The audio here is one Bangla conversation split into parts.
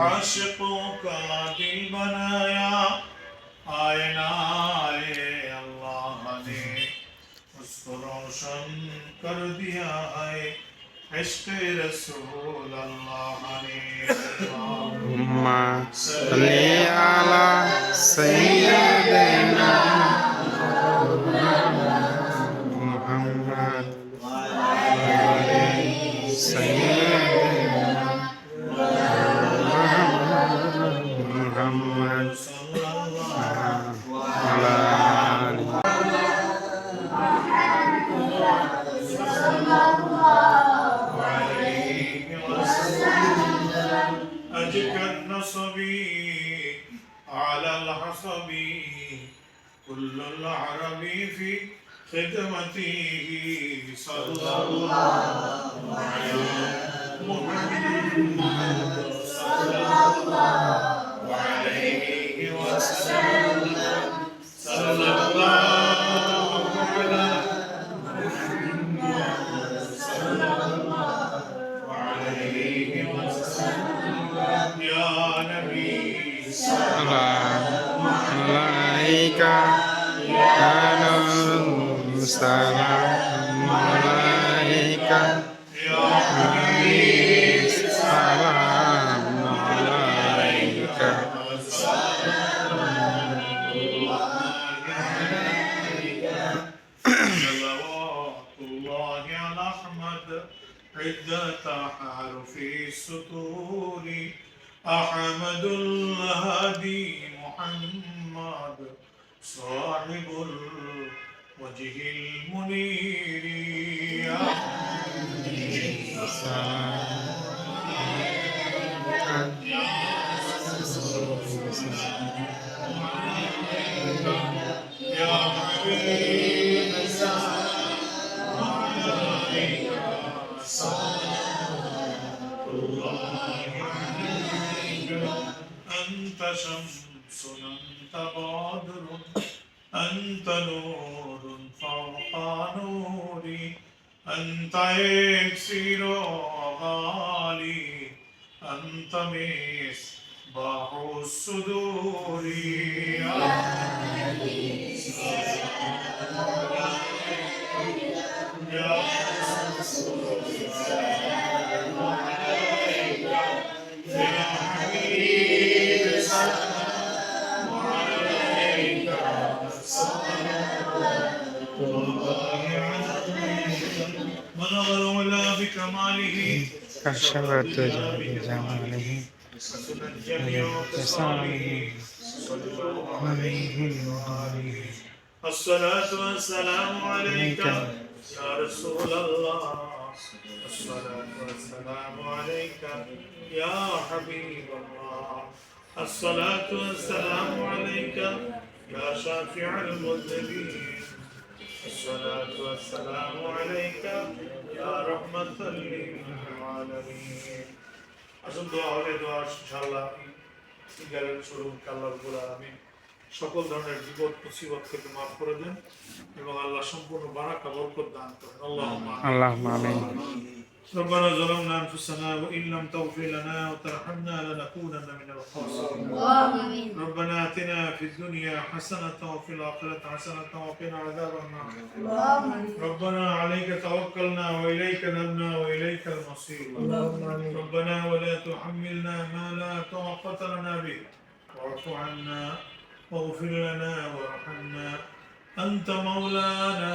आशिकों का दिल बनाया आयना आए अल्लाह ने उसको रोशन कर दिया है عشق رسول الله عليه اللهم صل على سيدنا على الحصبي كل العرب في خدمته صلى الله على محمد صلى الله السلام عليك يا حبيب السلام عليك صلوات الله على أحمد عدة حرف السطور أحمد الهادي محمد صاحب الوجه المنير يا يا حبيب السلام عليك صلاة الله عليك أنت شمس أنت بدر أنت نور فوق نوري أنت إكسير غالي أنت مصباح الصدور يا يا يا الأولى بكماله كشفت جماله. حسنت جميع خصاله صلى الله عليه وآله الصلاة والسلام عليك يا رسول الله. الصلاة والسلام عليك يا حبيب الله. الصلاة والسلام عليك يا شافع المذنبين. الصلاة والسلام عليك يا رحمة للعالمين আসুন দোয়া হবে দোয়া ইনশাআল্লাহ সিগারেট স্বরূপ আল্লাহ রব্বুল আলামিন সকল ধরনের বিপদ মুসিবত থেকে মাফ করে দেন এবং আল্লাহ সম্পূর্ণ বারাকা বরকত দান করেন আল্লাহুম্মা اللهم آمين ربنا ظلمنا أنفسنا وإن لم تغفر لنا وترحمنا لنكونن من الخاسرين. ربنا آتنا في الدنيا حسنة وفي الآخرة حسنة وقنا عذاب النار. ربنا عليك توكلنا وإليك نبنا وإليك المصير. ربنا ولا تحملنا ما لا طاقة لنا به. واعف عنا واغفر لنا وارحمنا. أنت مولانا.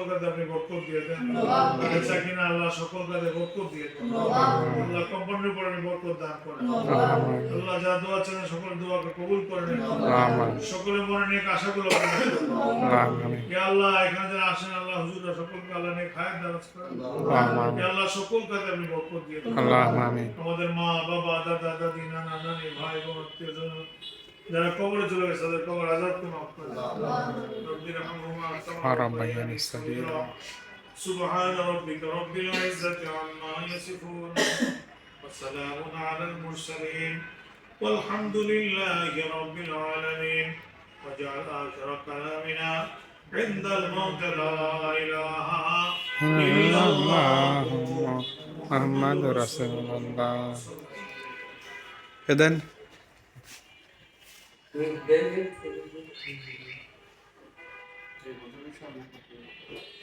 সকল কাজে আপনি বরকত দিয়ে দেন। বেচা কিনা আল্লাহ সকল কাজে বরকত দিয়ে দেন। আল্লাহ কোম্পানির উপর আপনি বরকত দান করেন। আল্লাহ যা দোয়া চান সকল দোয়াকে কবুল করে নেন। সকলের মনে নিয়ে আশাগুলো আল্লাহ এখানে যারা আসেন আল্লাহ হুজুররা সকলকে আল্লাহ নিয়ে খায়ের দারাজ করেন। আল্লাহ সকল কাজে আপনি বরকত দিয়ে দেন। আমাদের মা বাবা দাদা দাদি নানা নানি ভাই বোন আত্মীয় যারা কবরে চলে গেছে তাদের কবর আজাদকে মাফ করে দাও রব্বির রহমহুমা কামা ربياني صغيرا سبحان ربك رب العزة عما يصفون وسلام على المرسلين والحمد لله رب العالمين وجعل آخر كلامنا عند الموت لا إله إلا الله محمد رسول الله إذن Thank you.